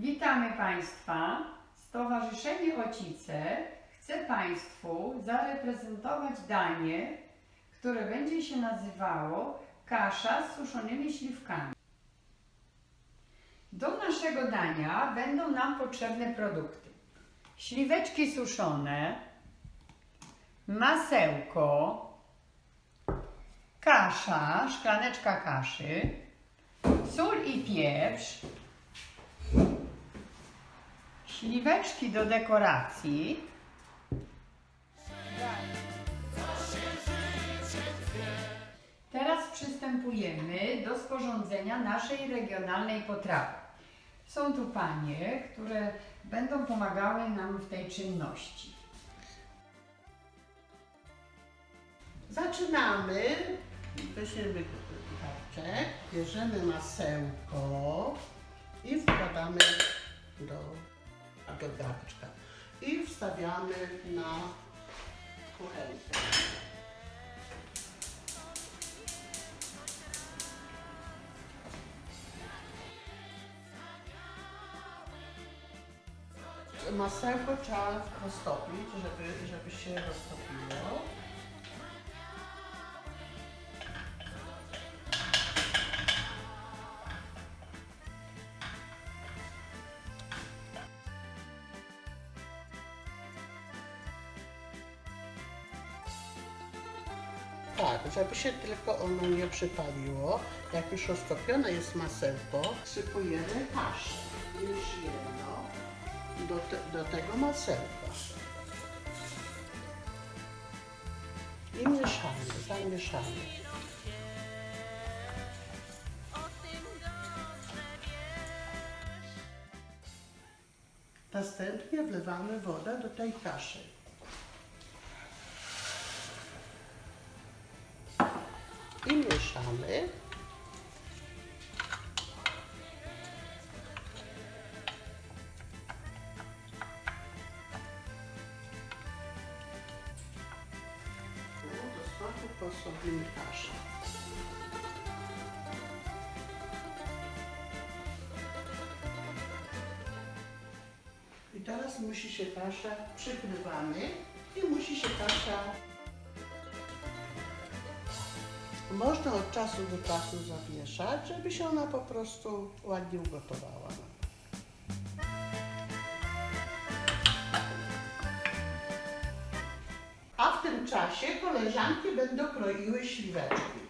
Witamy Państwa. Stowarzyszenie Ocice chce Państwu zareprezentować danie, które będzie się nazywało kasza z suszonymi śliwkami. Do naszego dania będą nam potrzebne produkty. Śliweczki suszone, masełko, kasza, szklaneczka kaszy, sól i pieprz, śliweczki do dekoracji. Teraz przystępujemy do sporządzenia naszej regionalnej potrawy. Są tu panie, które będą pomagały nam w tej czynności. Zaczynamy. Weźmiemy tarczę, bierzemy masełko i wkładamy do, I wstawiamy na kuchenkę. Masełko trzeba roztopić, żeby, żeby się roztopiło. Tak, żeby się tylko ono nie przypaliło. Jak już roztopione jest masełko, sypujemy kaszę. Już jedno do, te, do tego masełka. I mieszamy, zamieszamy. Następnie wlewamy wodę do tej kaszy. I mieszamy. No, posobimy kaszę. I teraz musi się kasza, przykrywamy i musi się kasza można od czasu do czasu zawieszać, żeby się ona po prostu ładnie ugotowała. A w tym czasie koleżanki będą kroiły śliweczki.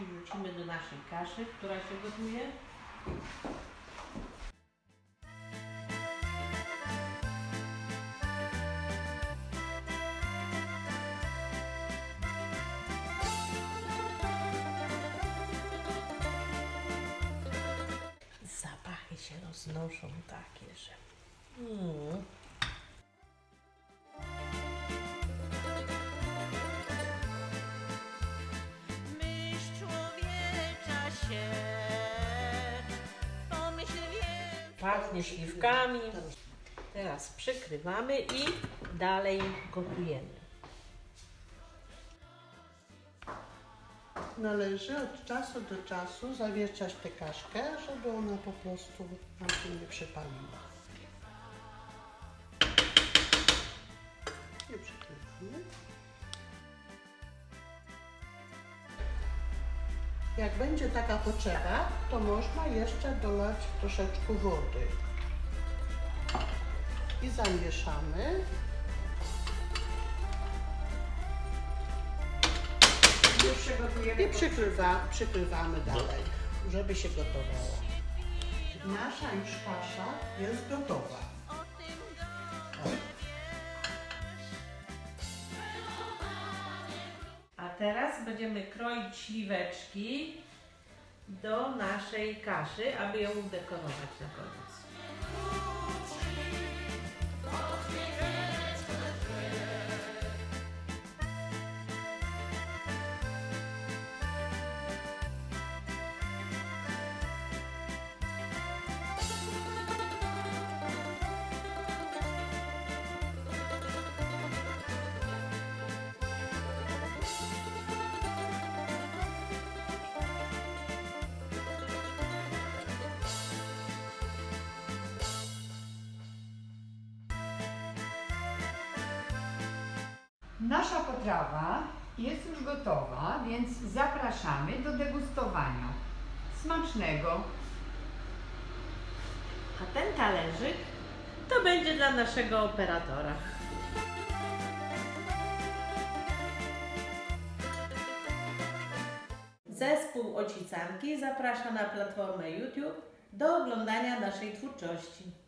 Śliweczki wrzucimy do naszej kaszy, która się gotuje. Zapachy się roznoszą takie, że... Mm. Pachnie śliwkami. Teraz przykrywamy i dalej gotujemy. Należy od czasu do czasu zawieszać tę kaszkę, żeby ona po prostu nam się nie przypaliła. I przykrywamy. Jak będzie taka potrzeba, to można jeszcze dolać troszeczkę wody. I zamieszamy. I przykrywa, przykrywamy dalej, żeby się gotowała. Nasza już kasza jest gotowa. Teraz będziemy kroić śliweczki do naszej kaszy, aby ją udekorować na koniec. Nasza potrawa jest już gotowa, więc zapraszamy do degustowania. Smacznego! A ten talerzyk to będzie dla naszego operatora. Zespół Ocicanki zaprasza na platformę YouTube do oglądania naszej twórczości.